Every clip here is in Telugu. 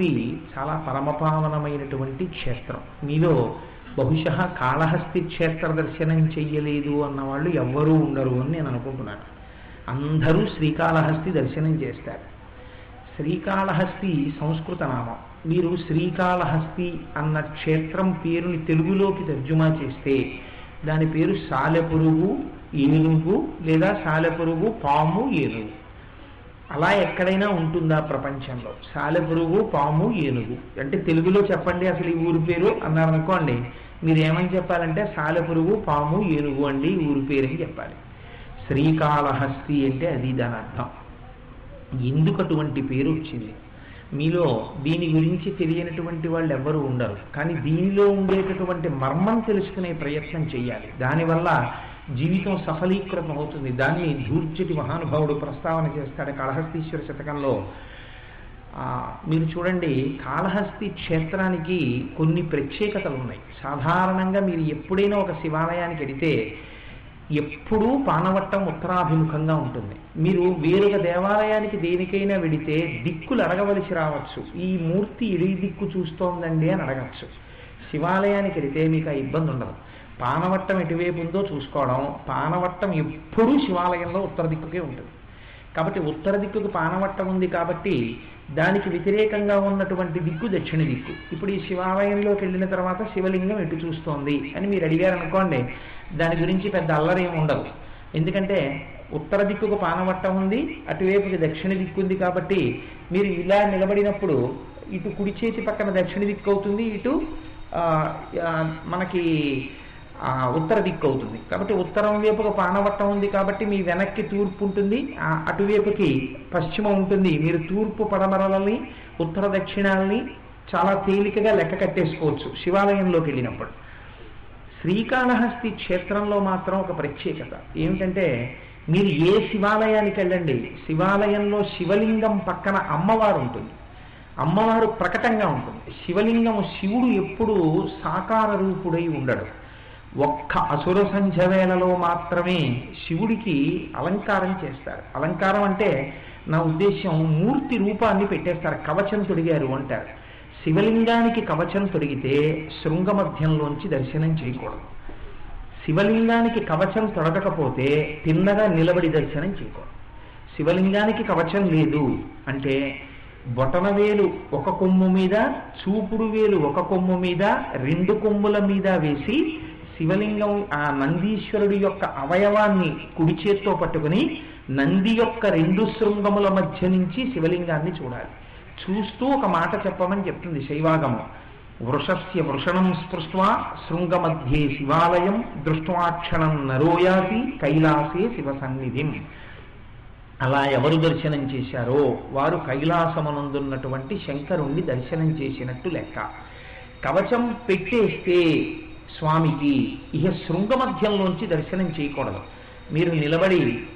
కాళహస్తి చాలా పరమపావనమైనటువంటి క్షేత్రం. మీలో బహుశ కాళహస్తి క్షేత్ర దర్శనం చెయ్యలేదు అన్న వాళ్ళు ఎవ్వరూ ఉండరు అని నేను అనుకుంటున్నాను. అందరూ శ్రీకాళహస్తి దర్శనం చేస్తారు. శ్రీకాళహస్తి సంస్కృత నామం. మీరు శ్రీకాళహస్తి అన్న క్షేత్రం పేరుని తెలుగులోకి తర్జుమా చేస్తే దాని పేరు సాలెపురుగు ఏనుగు లేదా సాలెపురుగు పాము ఏనుగు అలా ఎక్కడైనా ఉంటుందా ప్రపంచంలో? సాలెపురుగు పాము ఏనుగు. అంటే తెలుగులో చెప్పండి అసలు ఈ ఊరి పేరు అన్నారనుకోండి మీరు ఏమని చెప్పాలంటే సాలెపురుగు పాము ఏనుగు అండి ఈ ఊరి పేరు అని చెప్పాలి. శ్రీకాళహస్తి అంటే అది దాని అర్థం. ఎందుకు అటువంటి పేరు వచ్చింది? మీలో దీని గురించి తెలియనటువంటి వాళ్ళు ఎవ్వరూ ఉండరు. కానీ దీనిలో ఉండేటటువంటి మర్మం తెలుసుకునే ప్రయత్నం చేయాలి దానివల్ల జీవితం సఫలీకృతం అవుతుంది. దాన్ని ధూర్జటి మహానుభావుడు ప్రస్తావన చేస్తాడు కాళహస్తీశ్వర శతకంలో. మీరు చూడండి కాళహస్తి క్షేత్రానికి కొన్ని ప్రత్యేకతలు ఉన్నాయి. సాధారణంగా మీరు ఎప్పుడైనా ఒక శివాలయానికి వెడితే ఎప్పుడూ పానవట్టం ఉత్తరాభిముఖంగా ఉంటుంది. మీరు వేరొక దేవాలయానికి దేనికైనా వెడితే దిక్కులు అడగవలసి రావచ్చు. ఈ మూర్తి ఇడి దిక్కు చూస్తోందండి అని అడగచ్చు. శివాలయానికి వెడితే మీకు ఆ ఇబ్బంది ఉండదు. పానవట్టం ఎటువైపు ఉందో చూసుకోవడం పానవట్టం ఎప్పుడూ శివాలయంలో ఉత్తర దిక్కుకే ఉంటుంది. కాబట్టి ఉత్తర దిక్కుకు పానవట్టం ఉంది కాబట్టి దానికి వ్యతిరేకంగా ఉన్నటువంటి దిక్కు దక్షిణ దిక్కు. ఇప్పుడు ఈ శివాలయంలోకి వెళ్ళిన తర్వాత శివలింగం ఎటు చూస్తోంది అని మీరు అడిగారు అనుకోండి దాని గురించి పెద్ద అల్లరి ఉండదు. ఎందుకంటే ఉత్తర దిక్కుకు పానవట్టం ఉంది అటువైపుకి దక్షిణ దిక్కు ఉంది కాబట్టి మీరు ఇలా నిలబడినప్పుడు ఇటు కుడి చేతి పక్కన దక్షిణ దిక్కు అవుతుంది ఇటు మనకి ఉత్తర దిక్కు అవుతుంది కాబట్టి ఉత్తరం వైపుకు పానవట్టం ఉంది కాబట్టి మీ వెనక్కి తూర్పు ఉంటుంది ఆ, అటువైపుకి పశ్చిమం ఉంటుంది. మీరు తూర్పు పడమరలని ఉత్తర దక్షిణాలని చాలా తేలికగా లెక్క కట్టేసుకోవచ్చు శివాలయంలోకి వెళ్ళినప్పుడు. శ్రీకాళహస్తి క్షేత్రంలో మాత్రం ఒక ప్రత్యేకత. ఏమిటంటే మీరు ఏ శివాలయానికి వెళ్ళండి శివాలయంలో శివలింగం పక్కన అమ్మవారు ఉంటుంది. అమ్మవారు ప్రకటంగా ఉంటుంది. శివలింగం శివుడు ఎప్పుడూ సాకార రూపుడై ఉండడు. ఒక్క అసుర సంధ్య వేళలో మాత్రమే శివుడికి అలంకారం చేస్తారు. అలంకారం అంటే నా ఉద్దేశం మూర్తి రూపాన్ని పెట్టేస్తారు. కవచం తొడిగారు అంటారు. శివలింగానికి కవచం తొడిగితే శృంగ మధ్యంలోంచి దర్శనం చేయకూడదు. శివలింగానికి కవచం తొడగకపోతే తిన్నగా నిలబడి దర్శనం చేయకూడదు. శివలింగానికి కవచం లేదు అంటే బొటనవేలు ఒక కొమ్ము మీద చూపుడు వేలు ఒక కొమ్ము మీద రెండు కొమ్ముల మీద వేసి శివలింగం ఆ నందీశ్వరుడి యొక్క అవయవాన్ని కుడి చేత్తో పట్టుకుని నంది యొక్క రెండు శృంగముల మధ్య నుంచి శివలింగాన్ని చూడాలి. చూస్తూ ఒక మాట చెప్పమని చెప్తుంది శైవాగమం. వృషస్య వృషణం స్పృష్వా శృంగమధ్యే శివాలయం దృష్టాక్షణం నరోయాసి కైలాసే శివ సన్నిధిం అలా ఎవరు దర్శనం చేశారో వారు కైలాసమునందున్నటువంటి శంకరుణ్ణి దర్శనం చేసినట్టు లెక్క. కవచం పెట్టేస్తే స్వామికి ఇహ శృంగ మధ్యంలోంచి దర్శనం చేయకూడదు. మీరు నిలబడి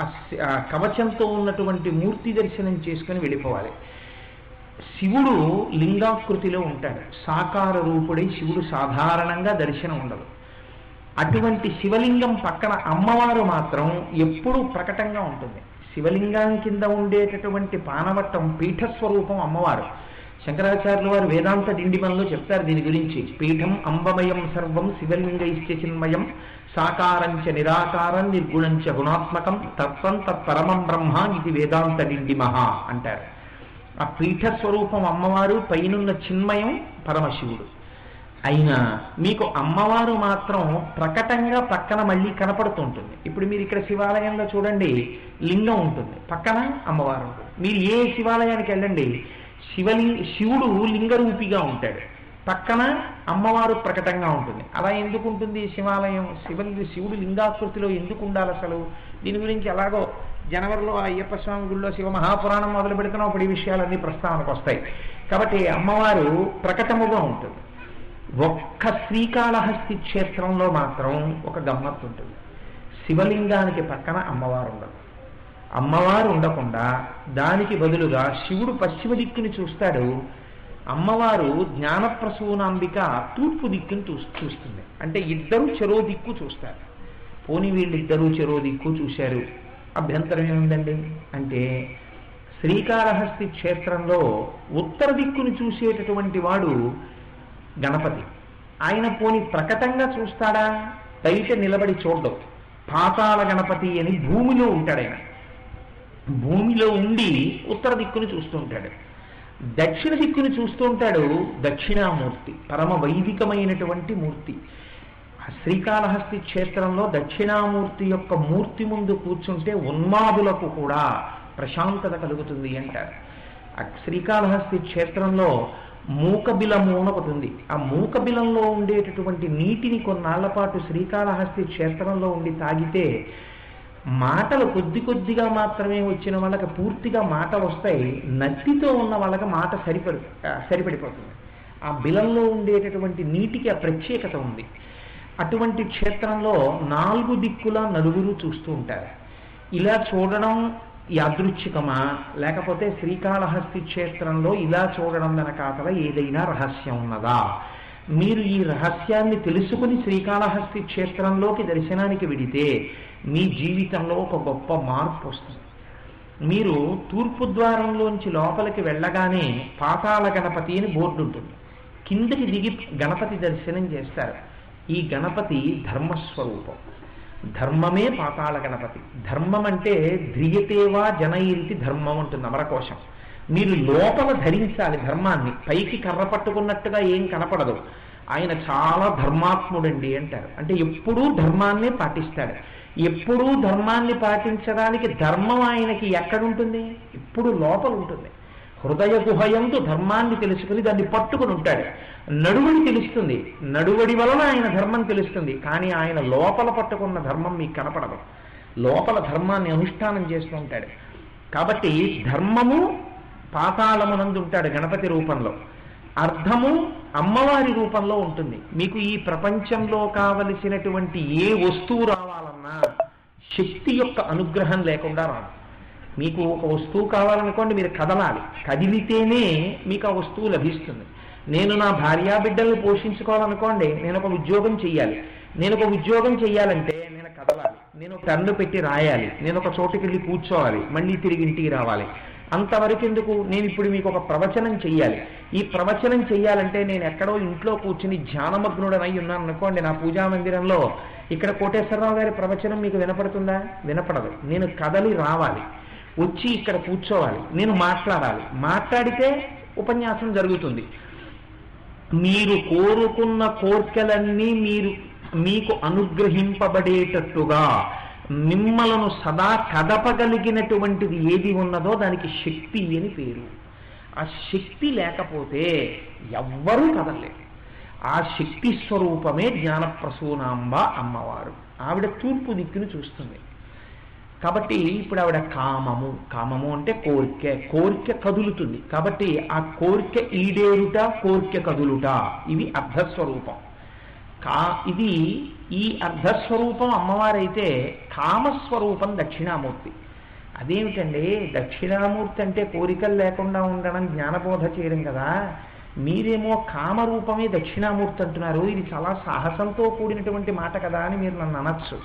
ఆ ఆ కవచంతో ఉన్నటువంటి మూర్తి దర్శనం చేసుకుని వెళ్ళిపోవాలి. శివుడు లింగాకృతిలో ఉంటాడు. సాకార రూపుడై శివుడు సాధారణంగా దర్శనం ఉండదు. అటువంటి శివలింగం పక్కన అమ్మవారు మాత్రం ఎప్పుడూ ప్రకటంగా ఉంటుంది. శివలింగం కింద ఉండేటటువంటి పానవట్టం పీఠస్వరూపం అమ్మవారు. శంకరాచార్యుల వారు వేదాంత డిండిమల్లో చెప్తారు దీని గురించి. పీఠం అంబమయం సర్వం శివలింగైశ్చ చిన్మయం సాకారంచ నిరాకారం నిర్గుణంచ గుణాత్మకం తత్వం తత్పరమం బ్రహ్మ ఇది వేదాంత డిండిమహ అంటారు. ఆ పీఠ స్వరూపం అమ్మవారు పైనున్న చిన్మయం పరమశివుడు. అయినా మీకు అమ్మవారు మాత్రం ప్రకటంగా పక్కన మళ్ళీ కనపడుతుంటుంది. ఇప్పుడు మీరు ఇక్కడ శివాలయంలో చూడండి లింగం ఉంటుంది. పక్కన అమ్మవారు ఉంటుంది. మీరు ఏ శివాలయానికి వెళ్ళండి శివలింగ శివుడు లింగరూపిగా ఉంటాడు. పక్కన అమ్మవారు ప్రకటంగా ఉంటుంది. అలా ఎందుకు ఉంటుంది శివాలయం? శివలింగ శివుడు లింగాకృతిలో ఎందుకు ఉండాలి అసలు? దీని గురించి ఎలాగో జనవరిలో ఆ అయ్యప్ప స్వామి గుడిలో శివ మహాపురాణం మొదలు పెడుతున్నాం. అప్పుడు ఈ విషయాలన్నీ ప్రస్తావనకు వస్తాయి. కాబట్టి అమ్మవారు ప్రకటముగా ఉంటుంది. ఒక్క శ్రీకాళహస్తి క్షేత్రంలో మాత్రం ఒక గమ్మత్తు ఉంటుంది. శివలింగానికి పక్కన అమ్మవారు ఉండదు అమ్మవారు ఉండకుండా దానికి బదులుగా శివుడు పశ్చిమ దిక్కుని చూస్తాడు. అమ్మవారు జ్ఞానప్రసూనాంబిక తూర్పు దిక్కుని చూ చూస్తుంది. అంటే ఇద్దరు చెరో దిక్కు చూస్తారు. పోని వీళ్ళిద్దరూ చెరో దిక్కు చూశారు. అభ్యంతరం ఏముందండి? అంటే శ్రీకాళహస్తి క్షేత్రంలో ఉత్తర దిక్కుని చూసేటటువంటి వాడు గణపతి. ఆయన పోని ప్రకటంగా చూస్తాడా? బయట నిలబడి చూడడం. పాతాళ గణపతి అని భూమిలో ఉంటాడు ఆయన. భూమిలో ఉండి ఉత్తర దిక్కుని చూస్తూ ఉంటాడు. దక్షిణ దిక్కుని చూస్తూ ఉంటాడు దక్షిణామూర్తి పరమ వైదికమైనటువంటి మూర్తి. ఆ శ్రీకాళహస్తి క్షేత్రంలో దక్షిణామూర్తి యొక్క మూర్తి ముందు కూర్చుంటే ఉన్మాదులకు కూడా ప్రశాంతత కలుగుతుంది అంటారు. శ్రీకాళహస్తి క్షేత్రంలో మూకబిలము అని ఒకటి ఉంది. ఆ మూకబిలంలో ఉండేటటువంటి నీటిని కొన్నాళ్ళ పాటు శ్రీకాళహస్తి క్షేత్రంలో ఉండి తాగితే మాటలు కొద్ది కొద్దిగా మాత్రమే వచ్చిన వాళ్ళకి పూర్తిగా మాట వస్తాయి నత్తితో ఉన్న వాళ్ళకి మాట సరిపడి సరిపడిపోతుంది. ఆ బిలంలో ఉండేటటువంటి నీటికి ఆ ప్రత్యేకత ఉంది. అటువంటి క్షేత్రంలో నాలుగు దిక్కుల నలుగురు చూస్తూ ఉంటారు. ఇలా చూడడం యాదృచ్ఛికమా? లేకపోతే శ్రీకాళహస్తి క్షేత్రంలో ఇలా చూడడం వెనకాతల ఏదైనా రహస్యం ఉన్నదా? మీరు ఈ రహస్యాన్ని తెలుసుకుని శ్రీకాళహస్తి క్షేత్రంలోకి దర్శనానికి వెడితే మీ జీవితంలో ఒక గొప్ప మార్పు వస్తుంది. మీరు తూర్పు ద్వారంలోంచి లోపలికి వెళ్ళగానే పాతాళ గణపతి అని బోర్డు ఉంటుంది. కిందకి దిగి గణపతి దర్శనం చేస్తారు. ఈ గణపతి ధర్మస్వరూపం. ధర్మమే పాతాళ గణపతి. ధర్మం అంటే ధ్రియతేవా జనయిరితి ధర్మం ఉంటుంది అమరకోశం. మీరు లోపల ధరించాలి ధర్మాన్ని. పైకి కర్ర పట్టుకున్నట్టుగా ఏం కనపడదు. ఆయన చాలా ధర్మాత్ముడండి అంటారు. అంటే ఎప్పుడూ ధర్మాన్నే పాటిస్తాడు. ఎప్పుడూ ధర్మాన్ని పాటించడానికి ధర్మం ఆయనకి ఎక్కడుంటుంది? ఎప్పుడు లోపల ఉంటుంది. హృదయ గుహయందు ధర్మాన్ని తెలుసుకుని దాన్ని పట్టుకుని ఉంటాడు. నడువడి తెలుస్తుంది. నడువడి వలన ఆయన ధర్మం తెలుస్తుంది. కానీ ఆయన లోపల పట్టుకున్న ధర్మం మీకు కనపడదు. లోపల ధర్మాన్ని అనుష్ఠానం చేస్తూ ఉంటాడు. కాబట్టి ధర్మము పాతాళమునందు ఉంటాడు గణపతి రూపంలో. అర్థము అమ్మవారి రూపంలో ఉంటుంది. మీకు ఈ ప్రపంచంలో కావలసినటువంటి ఏ వస్తువు రావాలన్నా శక్తి యొక్క అనుగ్రహం లేకుండా రాదు. మీకు ఒక వస్తువు కావాలనుకోండి మీరు కదలాలి. కదిలితేనే మీకు ఆ వస్తువు లభిస్తుంది. నేను నా భార్యా బిడ్డల్ని పోషించుకోవాలనుకోండి నేను ఒక ఉద్యోగం చెయ్యాలి. నేను ఒక ఉద్యోగం చెయ్యాలంటే నేను కదలాలి. నేను ఒక కన్ను పెట్టి రాయాలి. నేను ఒక చోటుకి వెళ్ళి కూర్చోవాలి. మళ్ళీ తిరిగి ఇంటికి రావాలి. అంతవరకు ఎందుకు? నేను ఇప్పుడు మీకు ఒక ప్రవచనం చెయ్యాలి. ఈ ప్రవచనం చెయ్యాలంటే నేను ఎక్కడో ఇంట్లో కూర్చుని ధ్యానమగ్నుడనై ఉన్నాను అనుకోండి నా పూజా మందిరంలో ఇక్కడ కోటేశ్వరరావు గారి ప్రవచనం మీకు వినపడుతుందా? వినపడదు. నేను కదలి రావాలి. వచ్చి ఇక్కడ కూర్చోవాలి. నేను మాట్లాడాలి. మాట్లాడితే ఉపన్యాసం జరుగుతుంది. మీరు కోరుకున్న కోర్కెలన్నీ మీరు మీకు అనుగ్రహింపబడేటట్టుగా మిమ్మలను సదా కదపగలిగినటువంటిది ఏది ఉన్నదో దానికి శక్తి అని పేరు. ఆ శక్తి లేకపోతే ఎవ్వరూ కదలలేరు. ఆ శక్తి స్వరూపమే జ్ఞానప్రసూనాంబ అమ్మవారు. ఆవిడ తూర్పు దిక్కును చూస్తుంది. కాబట్టి ఇప్పుడు ఆవిడ కామము. కామము అంటే కోరిక. కోరిక కదులుతుంది. కాబట్టి ఆ కోరిక ఈడేరుట కోరిక కదులుట. ఇవి అర్ధస్వరూపం. కా ఇది ఈ అర్ధస్వరూపం అమ్మవారైతే కామస్వరూపం దక్షిణామూర్తి. అదేమిటండి? దక్షిణామూర్తి అంటే కోరికలు లేకుండా ఉండడం జ్ఞానబోధ చేయడం కదా. మీరేమో కామరూపమే దక్షిణామూర్తి అంటున్నారు. ఇది చాలా సాహసంతో కూడినటువంటి మాట కదా అని మీరు నన్ను అనొచ్చు.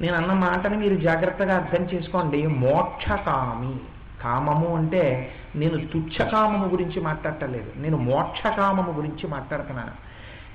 నేను అన్న మాటని మీరు జాగ్రత్తగా అర్థం చేసుకోండి. మోక్షకామి. కామము అంటే నేను తుచ్చకామము గురించి మాట్లాడటలేదు. నేను మోక్షకామము గురించి మాట్లాడుతున్నాను.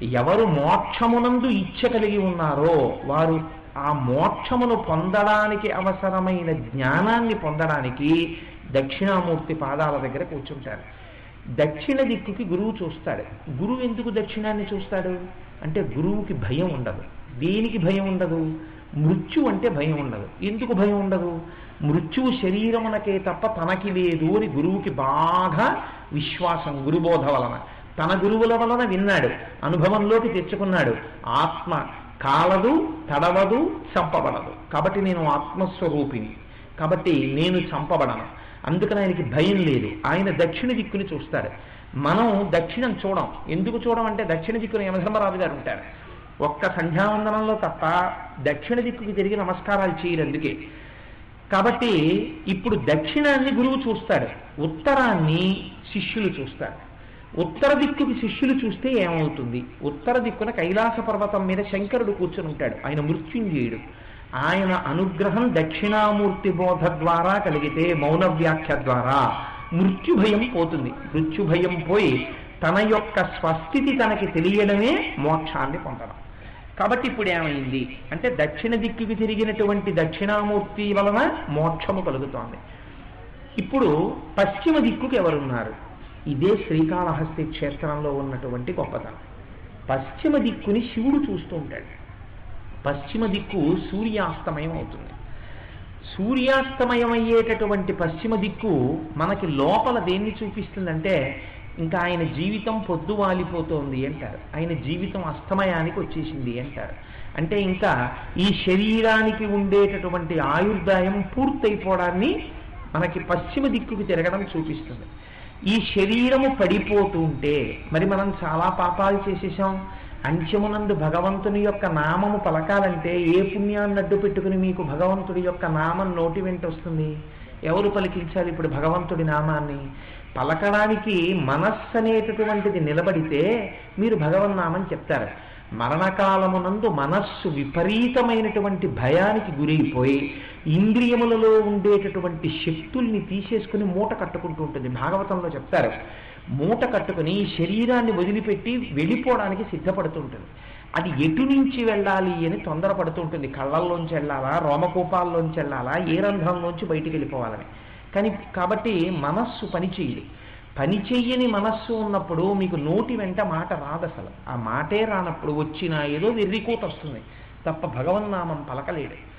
ఎవరు మోక్షమునందు ఇచ్చ కలిగి ఉన్నారో వారు ఆ మోక్షమును పొందడానికి అవసరమైన జ్ఞానాన్ని పొందడానికి దక్షిణామూర్తి పాదాల దగ్గర కూర్చుంటారు. దక్షిణ దిక్కుకి గురువు చూస్తాడు. గురువు ఎందుకు దక్షిణాన్ని చూస్తాడు? అంటే గురువుకి భయం ఉండదు. దేనికి భయం ఉండదు? మృత్యు అంటే భయం ఉండదు. ఎందుకు భయం ఉండదు? మృత్యువు శరీరమునకే తప్ప తనకి లేదు అని గురువుకి బాగా విశ్వాసం గురుబోధ వలన. తన గురువుల వలన విన్నాడు. అనుభవంలోకి తెచ్చుకున్నాడు. ఆత్మ కాలదు తడవదు చంపబడదు. కాబట్టి నేను ఆత్మస్వరూపిణి. కాబట్టి నేను చంపబడను. అందుకని ఆయనకి భయం లేదు. ఆయన దక్షిణ దిక్కుని చూస్తారు. మనం దక్షిణం చూడం. ఎందుకు చూడం అంటే దక్షిణ దిక్కున యమధర్మరాజు గారు ఉంటారు. ఒక్క సంధ్యావందనంలో తప్ప దక్షిణ దిక్కుకి తిరిగి నమస్కారాలు చేయరు అందుకే కాబట్టి ఇప్పుడు దక్షిణాన్ని గురువు చూస్తాడు. ఉత్తరాన్ని శిష్యులు చూస్తారు. ఉత్తర దిక్కుకి శిష్యులు చూస్తే ఏమవుతుంది? ఉత్తర దిక్కున కైలాస పర్వతం మీద శంకరుడు కూర్చుని ఉంటాడు. ఆయన మృత్యుంజయుడు. ఆయన అనుగ్రహం దక్షిణామూర్తి బోధ ద్వారా కలిగితే మౌన వ్యాఖ్య ద్వారా మృత్యుభయం పోతుంది. మృత్యుభయం పోయి తన యొక్క స్వస్థితి తనకి తెలియడమే మోక్షాన్ని పొందడం. కాబట్టి ఇప్పుడు ఏమైంది? అంటే దక్షిణ దిక్కుకి తిరిగినటువంటి దక్షిణామూర్తి వలన మోక్షము కలుగుతోంది. ఇప్పుడు పశ్చిమ దిక్కుకి ఎవరున్నారు? ఇదే శ్రీకాళహస్తి క్షేత్రంలో ఉన్నటువంటి గొప్పతనం. పశ్చిమ దిక్కుని శివుడు చూస్తూ ఉంటాడు. పశ్చిమ దిక్కు సూర్యాస్తమయం అవుతుంది. సూర్యాస్తమయం అయ్యేటటువంటి పశ్చిమ దిక్కు మనకి లోపల దేన్ని చూపిస్తుందంటే ఇంకా ఆయన జీవితం పొద్దు వాలిపోతోంది అంటారు. ఆయన జీవితం అస్తమయానికి వచ్చేసింది అంటారు. అంటే ఇంకా ఈ శరీరానికి ఉండేటటువంటి ఆయుర్దాయం పూర్తయిపోవడాన్ని మనకి పశ్చిమ దిక్కుకు తిరగడం చూపిస్తుంది. ఈ శరీరము పడిపోతుంటే మరి మనం చాలా పాపాలు చేసేసాం. అంత్యమునందు భగవంతుని యొక్క నామము పలకాలంటే ఏ పుణ్యాన్ని అడ్డు పెట్టుకుని మీకు భగవంతుడి యొక్క నామం నోటి వెంట వస్తుంది? ఎవరు పలికించాలి ఇప్పుడు భగవంతుడి నామాన్ని? పలకడానికి మనస్సు అనేటటువంటిది నిలబడితే మీరు భగవన్నామం చెప్తారు. మరణకాలమునందు మనస్సు విపరీతమైనటువంటి భయానికి గురైపోయి ఇంద్రియములలో ఉండేటటువంటి శక్తుల్ని తీసేసుకుని మూట కట్టుకుంటూ ఉంటుంది. భాగవతంలో చెప్తారు. మూట కట్టుకుని శరీరాన్ని వదిలిపెట్టి వెళ్ళిపోవడానికి సిద్ధపడుతుంటుంది. అది ఎటు నుంచి వెళ్ళాలి అని తొందరపడుతుంటుంది. కళ్ళల్లోంచి వెళ్ళాలా? రోమకూపాల్లోంచి వెళ్ళాలా? ఏ రంధ్రంలోంచి బయటికి వెళ్ళిపోవాలని. కానీ కాబట్టి మనస్సు పనిచేయదు పని చెయ్యని మనస్సు ఉన్నప్పుడు మీకు నోటి వెంట మాట రాదు అసలు ఆ మాటే రానప్పుడు వచ్చిన ఏదో వెర్రికోత వస్తుంది. తప్ప భగవన్నామం పలకలేడు.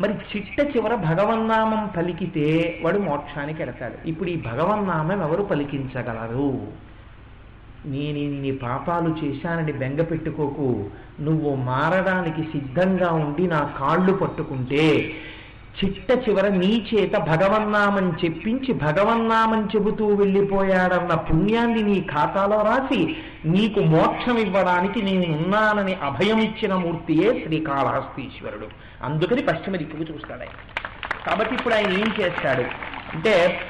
మరి చిట్ట చివర భగవన్నామం పలికితే వాడు మోక్షానికి ఎడతాడు. ఇప్పుడు ఈ భగవన్నామం ఎవరు పలికించగలరు? నేను నీ పాపాలు చేశానని బెంగ పెట్టుకోకు. నువ్వు మారడానికి సిద్ధంగా ఉండి నా కాళ్ళు పట్టుకుంటే చిట్ట చివర నీ చేత భగవన్నామం చెప్పించి భగవన్నామం చెబుతూ వెళ్ళిపోయాడన్న పుణ్యాన్ని నీ ఖాతాలో రాసి నీకు మోక్షం ఇవ్వడానికి నేను ఉన్నానని అభయం ఇచ్చిన మూర్తియే శ్రీకాళహస్తీశ్వరుడు. అందుకని పశ్చిమ దిక్కుకు చూస్తాడు ఆయన. కాబట్టి ఇప్పుడు ఆయన ఏం చేస్తాడు? అంటే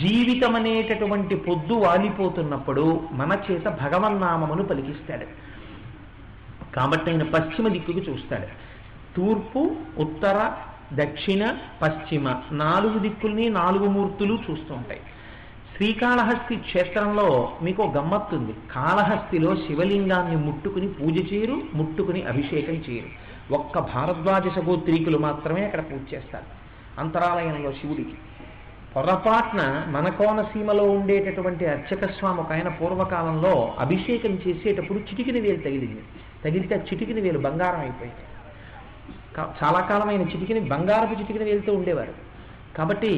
జీవితం అనేటటువంటి పొద్దు వాలిపోతున్నప్పుడు మన చేత భగవన్నామమును పలికిస్తాడు. కాబట్టి ఆయన పశ్చిమ దిక్కుకు చూస్తాడు. తూర్పు ఉత్తర దక్షిణ పశ్చిమ నాలుగు దిక్కుల్ని నాలుగు మూర్తులు చూస్తుంటాయి శ్రీకాళహస్తి క్షేత్రంలో మీకు గమ్మత్తుంది కాళహస్తిలో శివలింగాన్ని ముట్టుకుని పూజ చేయరు ముట్టుకుని అభిషేకం చేయరు. ఒక్క భారద్వాజ సగోత్రీకులు మాత్రమే అక్కడ పూజ చేస్తారు అంతరాలయంలో శివుడికి. పొరపాట్న మన కోనసీమలో ఉండేటటువంటి అర్చక స్వామి ఒక ఆయన పూర్వకాలంలో అభిషేకం చేసేటప్పుడు చిటికిన వేలు తగిలింది. తగిలితే ఆ చిటికిన వేలు బంగారం అయిపోయింది. చాలా కాలమైన చిటికిని బంగారపు చిటికిన వేలుతూ ఉండేవారు. కాబట్టి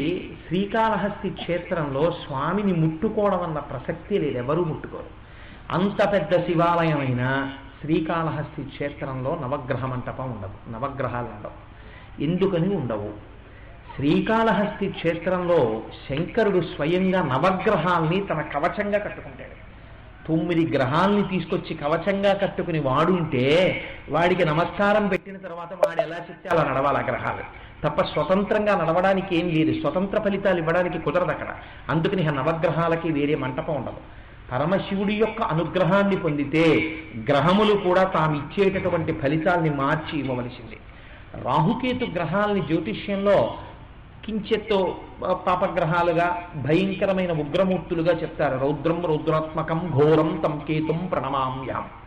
శ్రీకాళహస్తి క్షేత్రంలో స్వామిని ముట్టుకోవడం అన్న ప్రసక్తి లేదు ఎవరూ ముట్టుకోరు. అంత పెద్ద శివాలయమైన శ్రీకాళహస్తి క్షేత్రంలో నవగ్రహ మంటపం ఉండదు నవగ్రహాలు ఉండవు. ఎందుకని ఉండవు? శ్రీకాళహస్తి క్షేత్రంలో శంకరుడు స్వయంగా నవగ్రహాల్ని తన కవచంగా కట్టుకుంటాడు. తొమ్మిది గ్రహాల్ని తీసుకొచ్చి కవచంగా కట్టుకుని వాడుంటే వాడికి నమస్కారం పెట్టిన తర్వాత వాడు ఎలా చెప్తే అలా నడవాలి ఆ గ్రహాలు. తప్ప స్వతంత్రంగా నడవడానికి ఏం లేదు. స్వతంత్ర ఫలితాలు ఇవ్వడానికి కుదరదు అక్కడ. అందుకని నవగ్రహాలకి వేరే మంటపం ఉండదు. పరమశివుడి యొక్క అనుగ్రహాన్ని పొందితే గ్రహములు కూడా తాము ఇచ్చేటటువంటి ఫలితాల్ని మార్చి ఇవ్వవలసింది. రాహుకేతు గ్రహాల్ని జ్యోతిష్యంలో కించెత్తో పాపగ్రహాలుగా భయంకరమైన ఉగ్రమూర్తులుగా చెప్తారు. రౌద్రం రౌద్రాత్మకం ఘోరం తం కేతుం ప్రణమామ్యాం.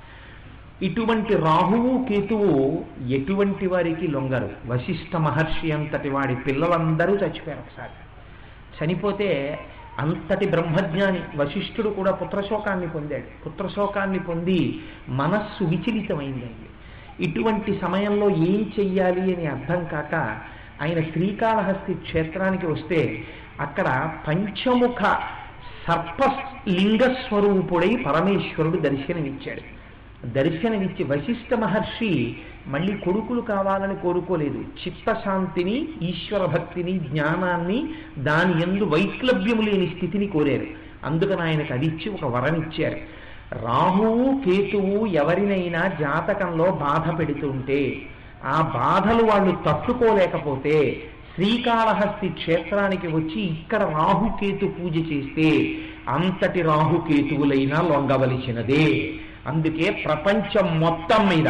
ఇటువంటి రాహువు కేతువు ఎటువంటి వారికి లొంగరు. వశిష్ఠ మహర్షి అంతటి వాడి పిల్లలందరూ చచ్చిపోయారు ఒకసారి. చనిపోతే అంతటి బ్రహ్మజ్ఞాని వశిష్ఠుడు కూడా పుత్రశోకాన్ని పొందాడు. పుత్రశోకాన్ని పొంది మనస్సు విచలితమైందండి. ఇటువంటి సమయంలో ఏం చెయ్యాలి అని అర్థం కాక ఆయన శ్రీకాళహస్తి క్షేత్రానికి వస్తే అక్కడ పంచముఖ సర్ప లింగస్వరూపుడై పరమేశ్వరుడు దర్శనమిచ్చాడు. దర్శనమిచ్చి వశిష్ఠ మహర్షి మళ్ళీ కొడుకులు కావాలని కోరుకోలేదు. చిత్తశాంతిని ఈశ్వర భక్తిని జ్ఞానాన్ని దాని ఎందు వైక్లభ్యము లేని స్థితిని కోరారు. అందుకని ఆయనకు అది ఇచ్చి ఒక వరం ఇచ్చారు. రాహువు కేతువు ఎవరినైనా జాతకంలో బాధ పెడుతుంటే ఆ బాధలు వాళ్ళు తట్టుకోలేకపోతే శ్రీకాళహస్తి క్షేత్రానికి వచ్చి ఇక్కడ రాహుకేతు పూజ చేస్తే అంతటి రాహుకేతువులైనా లొంగవలసినదే. అందుకే ప్రపంచం మొత్తం మీద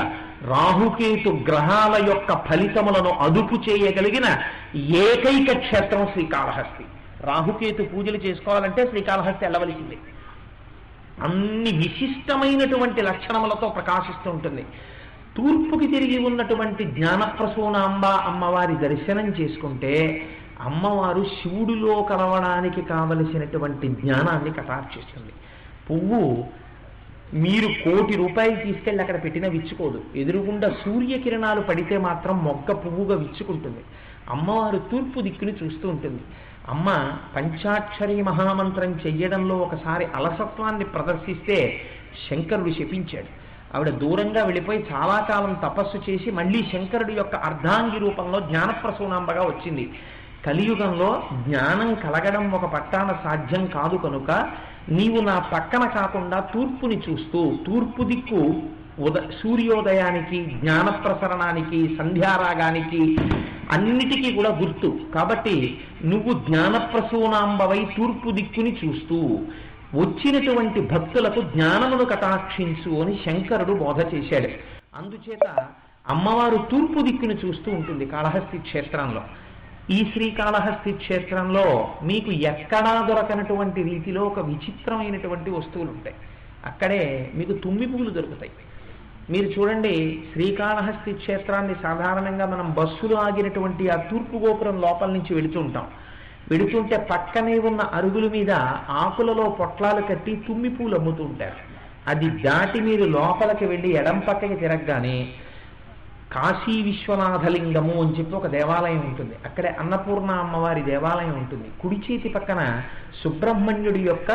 రాహుకేతు గ్రహాల యొక్క ఫలితములను అదుపు చేయగలిగిన ఏకైక క్షేత్రం శ్రీకాళహస్తి. రాహుకేతు పూజలు చేసుకోవాలంటే శ్రీకాళహస్తి వెళ్ళవలసిందే. అన్ని విశిష్టమైనటువంటి లక్షణములతో ప్రకాశిస్తూ ఉంటుంది. తూర్పుకి తిరిగి ఉన్నటువంటి జ్ఞానప్రసూనాంబ అమ్మవారి దర్శనం చేసుకుంటే అమ్మవారు శివుడిలో కలవడానికి కావలసినటువంటి జ్ఞానాన్ని కటాక్షిస్తుంది. పువ్వు మీరు కోటి రూపాయలు తీసుకెళ్ళి అక్కడ పెట్టినా విచ్చుకోదు. ఎదురుగుండా సూర్యకిరణాలు పడితే మాత్రం మొగ్గ పువ్వుగా విచ్చుకుంటుంది. అమ్మవారు తూర్పు దిక్కుని చూస్తూ ఉంటుంది. అమ్మ పంచాక్షరి మహామంత్రం చెయ్యడంలో ఒకసారి అలసత్వాన్ని ప్రదర్శిస్తే శంకరుడు శపించాడు. ఆవిడ దూరంగా వెళ్ళిపోయి చాలా కాలం తపస్సు చేసి మళ్ళీ శంకరుడి యొక్క అర్ధాంగి రూపంలో జ్ఞానప్రసూనాంబగా వచ్చింది. కలియుగంలో జ్ఞానం కలగడం ఒక పట్టాన సాధ్యం కాదు కనుక నీవు నా పక్కన కాకుండా తూర్పుని చూస్తూ తూర్పు దిక్కు ఉద సూర్యోదయానికి జ్ఞాన ప్రసరణానికి సంధ్యారాగానికి అన్నిటికీ కూడా గుర్తు. కాబట్టి నువ్వు జ్ఞానప్రసూనాంబవై తూర్పు దిక్కుని చూస్తూ వచ్చినటువంటి భక్తులకు జ్ఞానమును కటాక్షించు అని శంకరుడు బోధ చేశాడు. అందుచేత అమ్మవారు తూర్పు దిక్కుని చూస్తూ ఉంటుంది కాళహస్తి క్షేత్రంలో. ఈ శ్రీకాళహస్తి క్షేత్రంలో మీకు ఎక్కడా దొరకనటువంటి రీతిలో ఒక విచిత్రమైనటువంటి వస్తువులు ఉంటాయి అక్కడే మీకు తుమ్మి పువ్వులు దొరుకుతాయి. మీరు చూడండి శ్రీకాళహస్తి క్షేత్రాన్ని సాధారణంగా మనం బస్సులు ఆగినటువంటి ఆ తూర్పు గోపురం లోపల నుంచి వెళుతూ ఉంటాం. వెడుతుంటే పక్కనే ఉన్న అరుగుల మీద ఆకులలో పొట్లాలు కట్టి తుమ్మి పూలు అమ్ముతూ ఉంటారు. అది దాటి మీరు లోపలికి వెళ్ళి ఎడం పక్కకి తిరగగానే కాశీ విశ్వనాథలింగము అని చెప్పి ఒక దేవాలయం ఉంటుంది. అక్కడే అన్నపూర్ణ అమ్మవారి దేవాలయం ఉంటుంది. కుడి చేతి పక్కన సుబ్రహ్మణ్యుడి యొక్క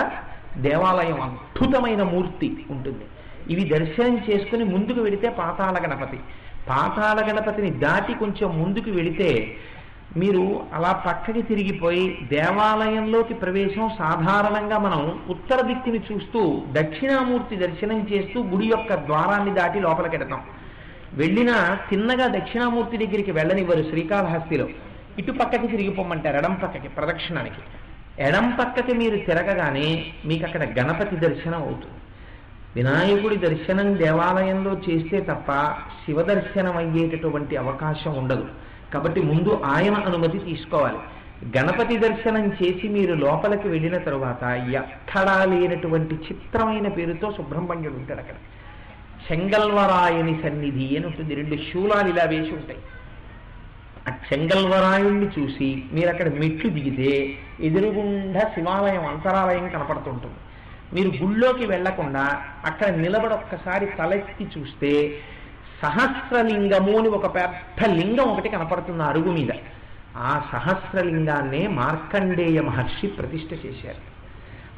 దేవాలయం అద్భుతమైన మూర్తి ఉంటుంది. ఇవి దర్శనం చేసుకుని ముందుకు వెళితే పాతాళ గణపతి. పాతాళ గణపతిని దాటి కొంచెం ముందుకు వెళితే మీరు అలా పక్కకి తిరిగిపోయి దేవాలయంలోకి ప్రవేశం సాధారణంగా మనం ఉత్తర దిక్కుని చూస్తూ దక్షిణామూర్తి దర్శనం చేస్తూ గుడి యొక్క ద్వారాన్ని దాటి లోపలికి వెడతాం వెళ్ళినా తిన్నగా దక్షిణామూర్తి దగ్గరికి వెళ్ళనివ్వరు శ్రీకాళహస్తిలో. ఇటు పక్కకి తిరిగిపోమంటారు ఎడం పక్కకి ప్రదక్షిణానికి. ఎడం పక్కకి మీరు తిరగగానే మీకు అక్కడ గణపతి దర్శనం అవుతుంది. వినాయకుడి దర్శనం దేవాలయంలో చేస్తే తప్ప శివ దర్శనం అయ్యేటటువంటి అవకాశం ఉండదు. కాబట్టి ముందు ఆయన అనుమతి తీసుకోవాలి. గణపతి దర్శనం చేసి మీరు లోపలికి వెళ్ళిన తరువాత ఎక్కడా లేనటువంటి చిత్రమైన పేరుతో సుబ్రహ్మణ్యుడు ఉంటాడు అక్కడ. చెంగల్వరాయని సన్నిధి అని ఉంటుంది. రెండు శూలాలు ఇలా వేసి ఉంటాయి. ఆ చెంగల్వరాయుణ్ణి చూసి మీరు అక్కడ మెట్లు దిగితే ఎదురుగుండా శివాలయం అంతరాలయం కనపడుతుంటుంది. మీరు గుళ్ళోకి వెళ్ళకుండా అక్కడ నిలబడి ఒక్కసారి తలెత్తి చూస్తే సహస్రలింగము అని ఒక పెద్ద లింగం ఒకటి కనపడుతుంది అరుగు మీద. ఆ సహస్రలింగాన్నే మార్కండేయ మహర్షి ప్రతిష్ఠ చేశారు.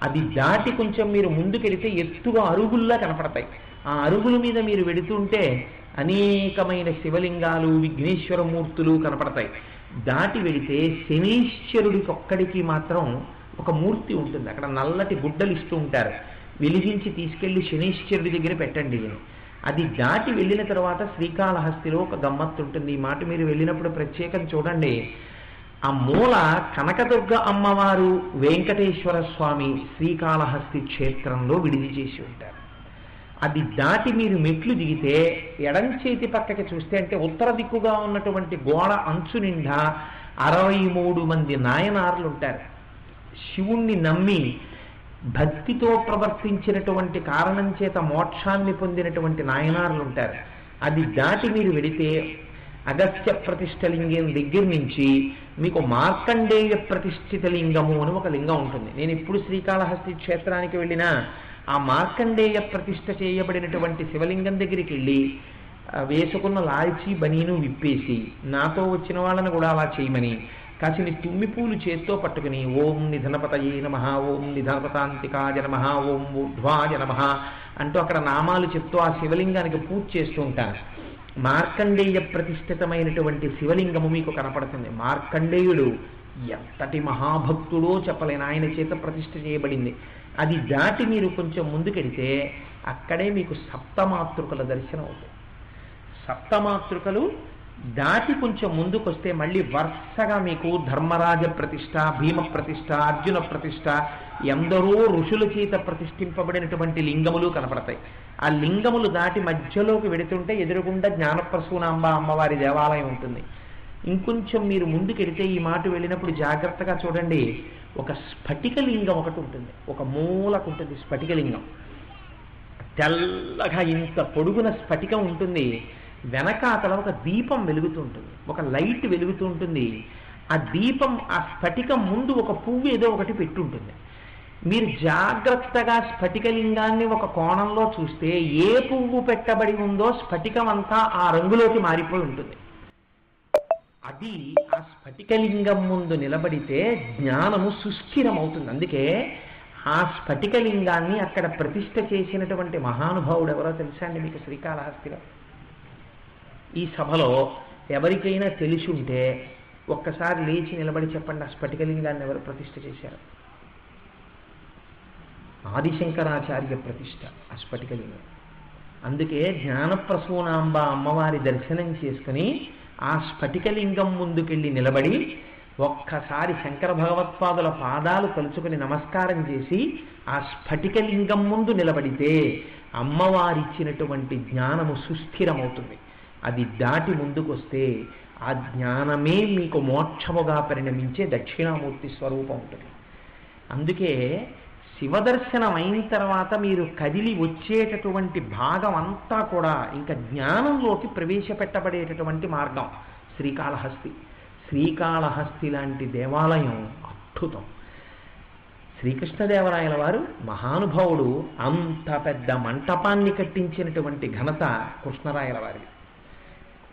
అది దాటి కొంచెం మీరు ముందుకెడితే ఎత్తుగా అరుగుల్లా కనపడతాయి. ఆ అరుగుల మీద మీరు వెడుతుంటే అనేకమైన శివలింగాలు విఘ్నేశ్వర మూర్తులు కనపడతాయి. దాటి వెడితే శనీశ్వరుడికి ఒక్కడికి మాత్రం ఒక మూర్తి ఉంటుంది. అక్కడ నల్లటి గుడ్డలు ఇస్తూ ఉంటారు. వెలిగించి తీసుకెళ్ళి శనీశ్వరుడి దగ్గర పెట్టండి అది దాటి వెళ్ళిన తర్వాత శ్రీకాళహస్తిలో ఒక గమ్మత్తు ఉంటుంది. ఈ మాట మీరు వెళ్ళినప్పుడు ప్రత్యేకం చూడండి. ఆ మూల కనకదుర్గ అమ్మవారు వెంకటేశ్వర స్వామి శ్రీకాళహస్తి క్షేత్రంలో విడిది చేసి ఉంటారు. అది దాటి మీరు మెట్లు దిగితే ఎడం చేతి పక్కకి చూస్తే అంటే ఉత్తర దిక్కుగా ఉన్నటువంటి గోడ అంచు నిండా అరవై మూడు మంది నాయనార్లు ఉంటారు. శివుణ్ణి నమ్మి భక్తితో ప్రవర్తించినటువంటి కారణం చేత మోక్షాన్ని పొందినటువంటి నాయనార్లు ఉంటారు. అది దాటి మీరు వెడితే అగస్త్య ప్రతిష్టలింగం దగ్గర నుంచి మీకు మార్కండేయ ప్రతిష్ఠిత లింగము అని ఒక లింగం ఉంటుంది. నేను ఇప్పుడు శ్రీకాళహస్తి క్షేత్రానికి వెళ్ళినా ఆ మార్కండేయ ప్రతిష్ట చేయబడినటువంటి శివలింగం దగ్గరికి వెళ్ళి వేసుకున్న లాల్చి బనీను విప్పేసి నాతో వచ్చిన వాళ్ళని కూడా అలా చేయమని. కాసిని తుమ్మి పూలు చేత్తో పట్టుకుని ఓం నిధనపతయే నమ ఓం నిధనపతాంతికాయ నమ ఓం ఊర్ధ్వాయ నమ అంటూ అక్కడ నామాలు చెప్తూ ఆ శివలింగానికి పూజ చేస్తూ ఉంటాను మార్కండేయ ప్రతిష్ఠితమైనటువంటి శివలింగము మీకు కనపడుతుంది. మార్కండేయుడు ఎంతటి మహాభక్తుడో చెప్పలేను ఆయన చేత ప్రతిష్ఠ చేయబడింది. అది దాటి మీరు కొంచెం ముందుకెడితే అక్కడే మీకు సప్తమాతృకల దర్శనం అవుతుంది. సప్తమాతృకలు దాటి కొంచెం ముందుకొస్తే మళ్ళీ వరుసగా మీకు ధర్మరాజ ప్రతిష్ట భీమ ప్రతిష్ట అర్జున ప్రతిష్ట ఎందరో ఋషుల చేత ప్రతిష్ఠింపబడినటువంటి లింగములు కనపడతాయి. ఆ లింగములు దాటి మధ్యలోకి వెడుతుంటే ఎదురుగుండా జ్ఞానప్రసూనాంబ అమ్మవారి దేవాలయం ఉంటుంది. ఇంకొంచెం మీరు ముందుకెడితే ఈ మాట వెళ్ళినప్పుడు జాగ్రత్తగా చూడండి. ఒక స్ఫటికలింగం ఒకటి ఉంటుంది. ఒక మూలకు ఉంటుంది స్ఫటికలింగం తెల్లగా ఇంత పొడుగున స్ఫటికం ఉంటుంది. వెనకాతల ఒక దీపం వెలుగుతూ ఉంటుంది. ఒక లైట్ వెలుగుతూ ఉంటుంది. ఆ దీపం ఆ స్ఫటికం ముందు ఒక పువ్వు ఏదో ఒకటి పెట్టుంటుంది. మీరు జాగ్రత్తగా స్ఫటికలింగాన్ని ఒక కోణంలో చూస్తే ఏ పువ్వు పెట్టబడి ఉందో స్ఫటికం అంతా ఆ రంగులోకి మారిపోయి ఉంటుంది. అది ఆ స్ఫటికలింగం ముందు నిలబడితే జ్ఞానము సుస్థిరమవుతుంది. అందుకే ఆ స్ఫటికలింగాన్ని అక్కడ ప్రతిష్ట చేసినటువంటి మహానుభావుడు ఎవరో తెలుసా అండి మీకు? శ్రీకాళహస్తిలో. ఈ సభలో ఎవరికైనా తెలిసి ఉంటే ఒక్కసారి లేచి నిలబడి చెప్పండి ఆ స్ఫటికలింగాన్ని ఎవరు ప్రతిష్ట చేశారు? ఆదిశంకరాచార్య ప్రతిష్ట ఆ స్ఫటికలింగం. అందుకే జ్ఞానప్రసూనాంబ అమ్మవారి దర్శనం చేసుకుని ఆ స్ఫటికలింగం ముందుకెళ్ళి నిలబడి ఒక్కసారి శంకర భగవత్పాదుల పాదాలు తలుచుకుని నమస్కారం చేసి ఆ స్ఫటికలింగం ముందు నిలబడితే అమ్మవారిచ్చినటువంటి జ్ఞానము సుస్థిరమవుతుంది. అది దాటి ముందుకొస్తే ఆ జ్ఞానమే మీకు మోక్షముగా పరిణమించే దక్షిణామూర్తి స్వరూపం ఉంటుంది. అందుకే శివదర్శనం అయిన తర్వాత మీరు కదిలి వచ్చేటటువంటి భాగం అంతా కూడా ఇంకా జ్ఞానంలోకి ప్రవేశపెట్టబడేటటువంటి మార్గం శ్రీకాళహస్తి. శ్రీకాళహస్తి లాంటి దేవాలయం అద్భుతం. శ్రీకృష్ణదేవరాయల వారు మహానుభావుడు అంత పెద్ద మంటపాన్ని కట్టించినటువంటి ఘనత కృష్ణరాయల వారిది.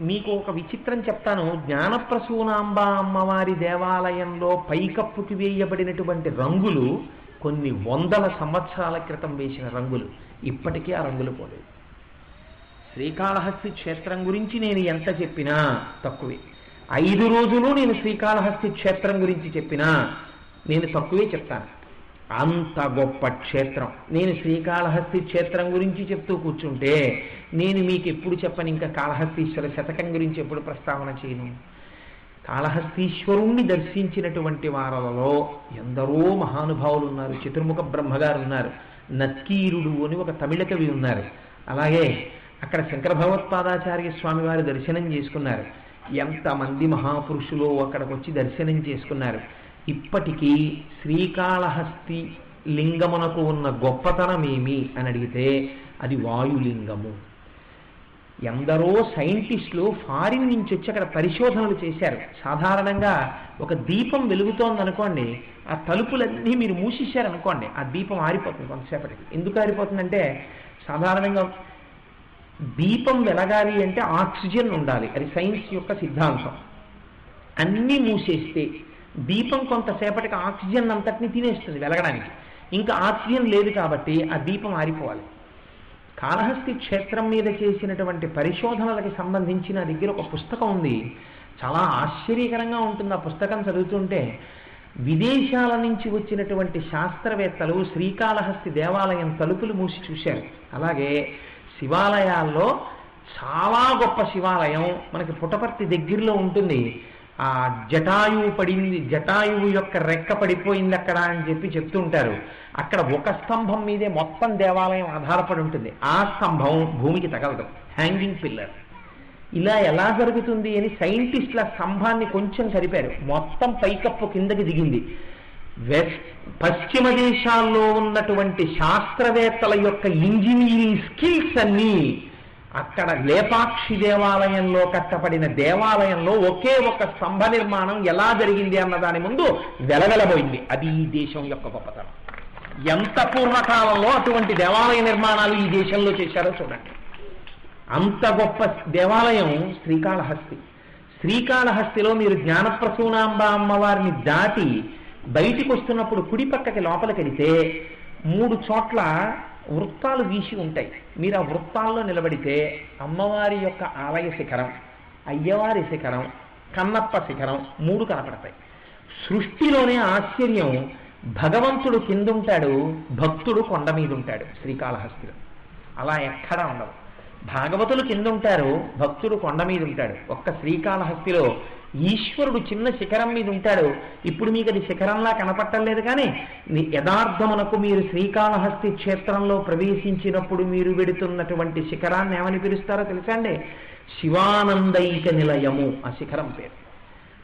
మీకు ఒక విచిత్రం చెప్తాను. జ్ఞానప్రసూనాంబ అమ్మవారి దేవాలయంలో పైకప్పుకి వేయబడినటువంటి రంగులు కొన్ని వందల సంవత్సరాల క్రితం వేసిన రంగులు ఇప్పటికీ ఆ రంగులు పోలేదు. శ్రీకాళహస్తి క్షేత్రం గురించి నేను ఎంత చెప్పినా తక్కువే. ఐదు రోజులు నేను శ్రీకాళహస్తి క్షేత్రం గురించి చెప్పినా నేను తక్కువే చెప్తాను. అంత గొప్ప క్షేత్రం. నేను శ్రీకాళహస్తి క్షేత్రం గురించి చెప్తూ కూర్చుంటే నేను మీకు ఎప్పుడు చెప్పను ఇంకా కాళహస్తీశ్వర శతకం గురించి ఎప్పుడు ప్రస్తావన చేయను? కాళహస్తీశ్వరుణ్ణి దర్శించినటువంటి వారలలో ఎందరో మహానుభావులు ఉన్నారు చతుర్ముఖ బ్రహ్మగారు ఉన్నారు నత్కీరుడు అని ఒక తమిళ కవి ఉన్నారు. అలాగే అక్కడ శంకర భగవత్పాదాచార్య స్వామి వారు దర్శనం చేసుకున్నారు. ఎంతమంది మహాపురుషులు అక్కడికి వచ్చి దర్శనం చేసుకున్నారు. ఇప్పటికీ శ్రీకాళహస్తి లింగమునకు ఉన్న గొప్పతనం ఏమి అని అడిగితే అది వాయులింగము. ఎందరో సైంటిస్టులు ఫారిన్ నుంచి వచ్చి అక్కడ పరిశోధనలు చేశారు. సాధారణంగా ఒక దీపం వెలుగుతోంది అనుకోండి ఆ తలుపులన్నీ మీరు మూసేశారనుకోండి ఆ దీపం ఆరిపోతుంది కొంతసేపటికి. ఎందుకు ఆరిపోతుందంటే సాధారణంగా దీపం వెలగాలి అంటే ఆక్సిజన్ ఉండాలి. అది సైన్స్ యొక్క సిద్ధాంతం. అన్నీ మూసేస్తే దీపం కొంతసేపటికి ఆక్సిజన్ అంతటిని తినేస్తుంది వెలగడానికి. ఇంకా ఆక్సిజన్ లేదు కాబట్టి ఆ దీపం ఆరిపోవాలి. కాళహస్తి క్షేత్రం మీద చేసినటువంటి పరిశోధనలకి సంబంధించిన దగ్గర ఒక పుస్తకం ఉంది. చాలా ఆశ్చర్యకరంగా ఉంటుంది ఆ పుస్తకం చదువుతుంటే. విదేశాల నుంచి వచ్చినటువంటి శాస్త్రవేత్తలు శ్రీకాళహస్తి దేవాలయం తలుపులు మూసి చూశారు. అలాగే శివాలయాల్లో చాలా గొప్ప శివాలయం మనకి పుటపర్తి దగ్గరలో ఉంటుంది. ఆ జటాయువు పడింది జటాయువు యొక్క రెక్క పడిపోయింది అక్కడ అని చెప్పి చెప్తుంటారు అక్కడ ఒక స్తంభం మీదే మొత్తం దేవాలయం ఆధారపడి ఉంటుంది. ఆ స్తంభం భూమికి తగలదు. హ్యాంగింగ్ పిల్లర్ ఇలా ఎలా జరుగుతుంది అని సైంటిస్టుల స్తంభాన్ని కొంచెం కలిపారు మొత్తం పైకప్పు కిందకి దిగింది. వెస్ట్ పశ్చిమ దేశాల్లో ఉన్నటువంటి శాస్త్రవేత్తల యొక్క ఇంజనీరింగ్ స్కిల్స్ అన్నీ అక్కడ లేపాక్షి దేవాలయంలో కట్టబడిన దేవాలయంలో ఒకే ఒక స్తంభ నిర్మాణం ఎలా జరిగింది అన్న దాని ముందు వెలగలబోయింది అది ఈ దేశం యొక్క గొప్పతనం. ఎంత పూర్వకాలంలో అటువంటి దేవాలయ నిర్మాణాలు ఈ దేశంలో చేశారో చూడండి. అంత గొప్ప దేవాలయం శ్రీకాళహస్తి. శ్రీకాళహస్తిలో మీరు జ్ఞానప్రసూనాంబ అమ్మవారిని దాటి బయటికి వస్తున్నప్పుడు కుడి పక్కకి లోపలికి వెళితే మూడు చోట్ల వృత్తాలు వీసి ఉంటాయి. మీరు ఆ వృత్తాల్లో నిలబడితే అమ్మవారి యొక్క ఆలయ శిఖరం అయ్యవారి శిఖరం కన్నప్ప శిఖరం మూడు కనపడతాయి. సృష్టిలోనే ఆశ్చర్యం. భగవంతుడు కిందుంటాడు భక్తుడు కొండ మీద ఉంటాడు శ్రీకాళహస్తిలో. అలా ఎక్కడా ఉండదు భాగవతులు కింద ఉంటారు భక్తుడు కొండ మీద ఉంటాడు ఒక్క శ్రీకాళహస్తిలో ఈశ్వరుడు చిన్న శిఖరం మీద ఉంటాడు. ఇప్పుడు మీకు అది శిఖరంలా కనపట్టలేదు కానీ యథార్థమునకు మీరు శ్రీకాళహస్తి క్షేత్రంలో ప్రవేశించినప్పుడు మీరు వెడుతున్నటువంటి శిఖరాన్ని ఏమని పిలుస్తారో తెలుసా అండి? శివానందైక నిలయము ఆ శిఖరం పేరు.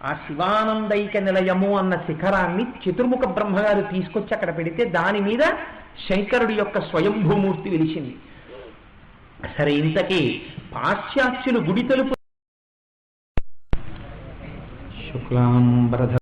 ఆ శివానందైక నిలయము అన్న శిఖరాన్ని చతుర్ముఖ బ్రహ్మగారు తీసుకొచ్చి అక్కడ పెడితే దాని మీద శంకరుడి యొక్క స్వయంభూమూర్తి వెలిసింది. సరే ఇంతకీ పాశ్చాత్యులు గుడి తలుపు Clan